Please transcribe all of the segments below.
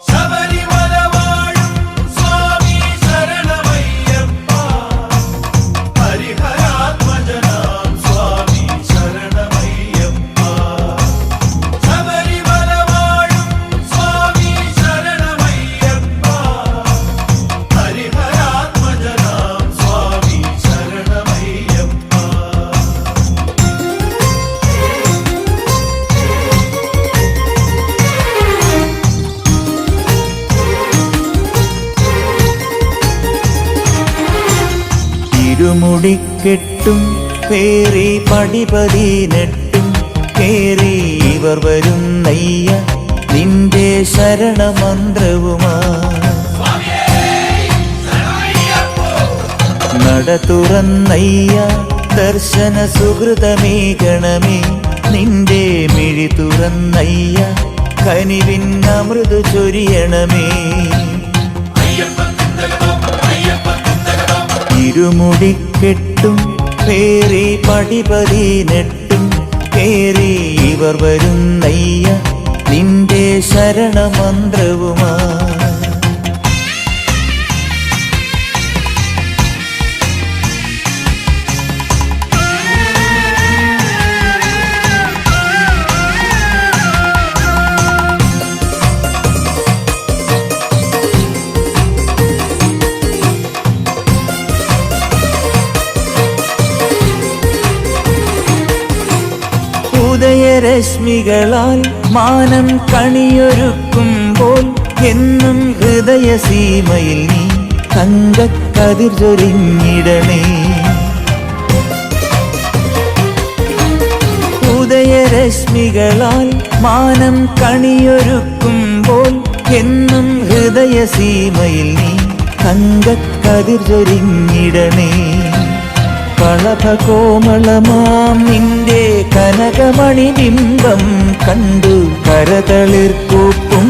Somebody wants ഇരുമുടിക്കെട്ടും പേറി പടിപതി നെട്ടും കേറി ഇവർ വരുന്നയ്യ നിന്റെ ശരണമന്ത്രവുമാ. നട തുറന്നയ്യ ദർശന സുഹൃതമേ ഗണമേ നിന്റെ മിഴി തുറന്നയ്യ കനിവിൻ അമൃതു ചൊരിയണമേ. ഇരുമുടിക്കെട്ടും പേറി പടിപതിനെട്ടും കേറി ഇവർ വരുന്നയ്യ നിന്റെ ശരണമന്ത്രവുമാ. ഉദയരശ്മികളാൽ മാനം കണിയൊരുക്കുമ്പോൾ എന്നും ഹൃദയസീമയിൽ നീ തങ്കക്കതിർ ചൊരിഞ്ഞിടണേ. ഉദയരശ്മികളാൽ മാനം കണിയൊരുക്കുമ്പോൾ എന്നും ഹൃദയസീമയിൽ നീ തങ്കക്കതിർ ചൊരിഞ്ഞിടണേ. കളഭകോമളമാം നിന്റെ കനകമണി ബിംബം കണ്ടു കരതളിർക്കൂപ്പും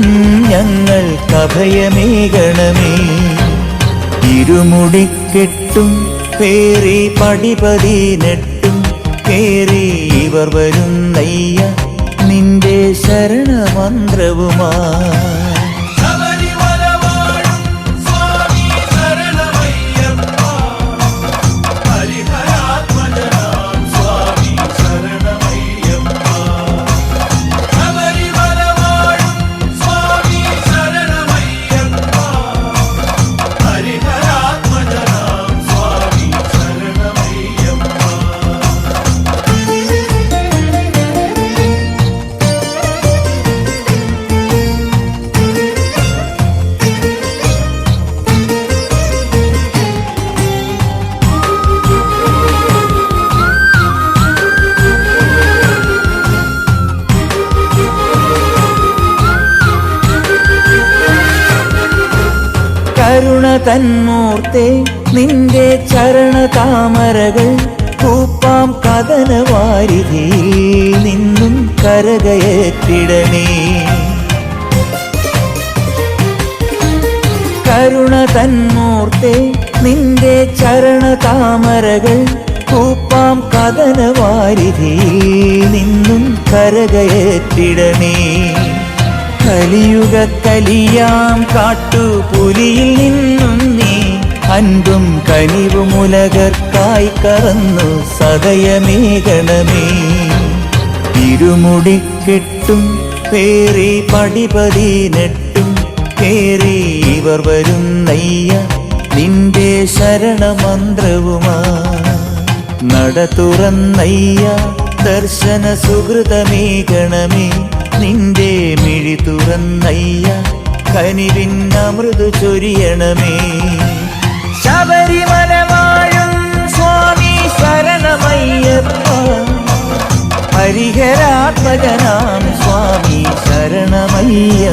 ഞങ്ങൾ കഭയമേകണമേ ഇരുമുടിക്കെട്ടും പേറി പടിപതി നെട്ടും കേറി ഇവർ വരുന്നയ്യ നിന്റെ ശരണമന്ത്രവുമാ. തന്മൂർത്തെ നിന്റെ ചരണ താമരകൾ കൂപ്പാം കഥനവാരിധിയിൽ നിന്നും കരകയറ്റിടണേ. കരുണ തന്മൂർത്തെ നിന്റെ ചരണ താമരകൾ കൂപ്പാം കഥനവാരിധിയിൽ നിന്നും കരകയറ്റിടണേ. കലിയുഗ കലിയാം കാട്ടുപുലിയിൽ നിന്നും കനിവുമുലകർക്കായി കറന്നു സദയമേകണമേ കെട്ടും പേറി പടിപതിനെട്ടും കേറി ഇവർ വരുന്നയ്യ നിന്റെ ശരണമന്ത്രവുമാ. നട തുറന്നയ്യ ദർശന സുഹൃതമേകണമേ നിന്റെ മിഴി തുറന്നയ്യ കനിവിൻ അമൃതു ചൊരിയണമേ. ഹരിഹരാത്മജനാം സ്വാമി ശരണമയ്യപ്പ